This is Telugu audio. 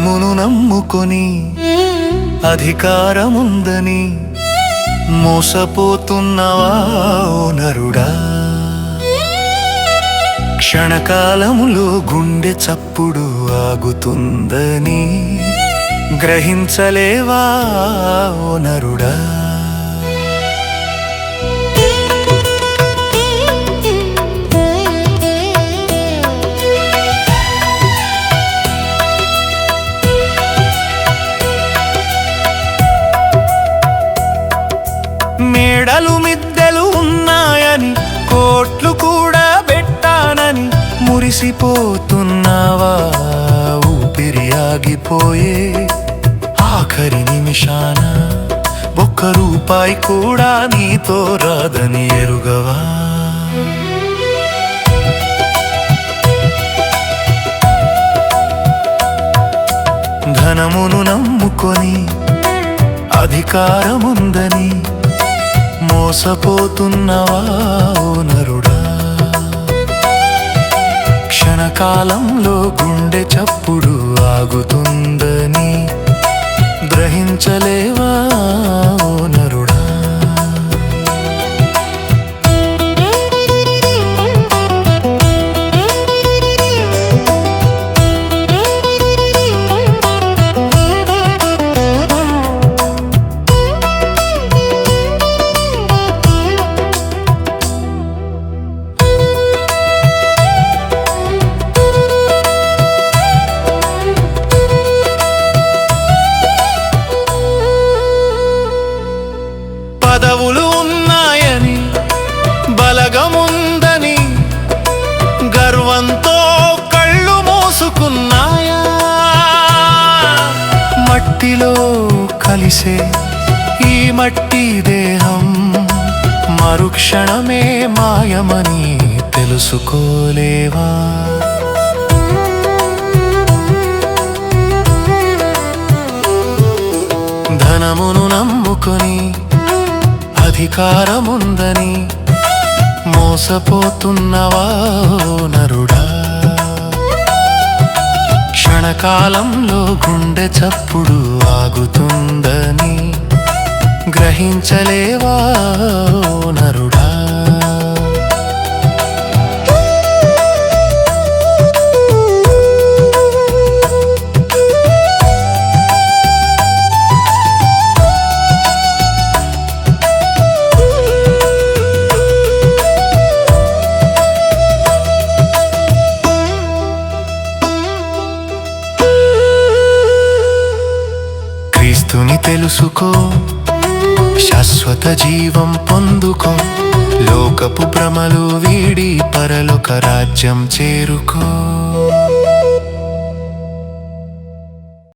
ధనమును నమ్ముకొని అధికారముందని మోసపోతున్నవా నరుడా? క్షణకాలములో గుండె చప్పుడు ఆగుతుందని గ్రహించలేవా నరుడా? మేడలు మిద్దెలు ఉన్నాయని కోట్లు కూడా పెట్టానని మురిసిపోతున్నావా? ఊపిరి ఆగిపోయే ఆఖరి నిమిషాన ఒక్క రూపాయి కూడా నీతో రాదని ఎరుగవా? ధనమును నమ్ముకొని అధికారముందని మోసపోతున్నవా నరుడా. క్షణకాలంలో గుండె చప్పుడు ఆగుతుందని గ్రహించలేవు పదవులు ఉన్నాయని బలగముందని గర్వంతో కళ్ళు మోసుకున్నాయా? మట్టిలో కలిసే ఈ మట్టి దేహం మరుక్షణమే మాయమని తెలుసుకోలేవా? ధనమును నమ్ముకొని అధికారముందని మోసపోతున్నవా నరుడా? క్షణకాలంలో గుండె చప్పుడు ఆగుతుందని గ్రహించలేవా క్రీస్తుని తెలుసుకో. శాశ్వత జీవం పొందుకో. లోకపు భ్రమలు వీడి పరలోక రాజ్యం చేరుకో.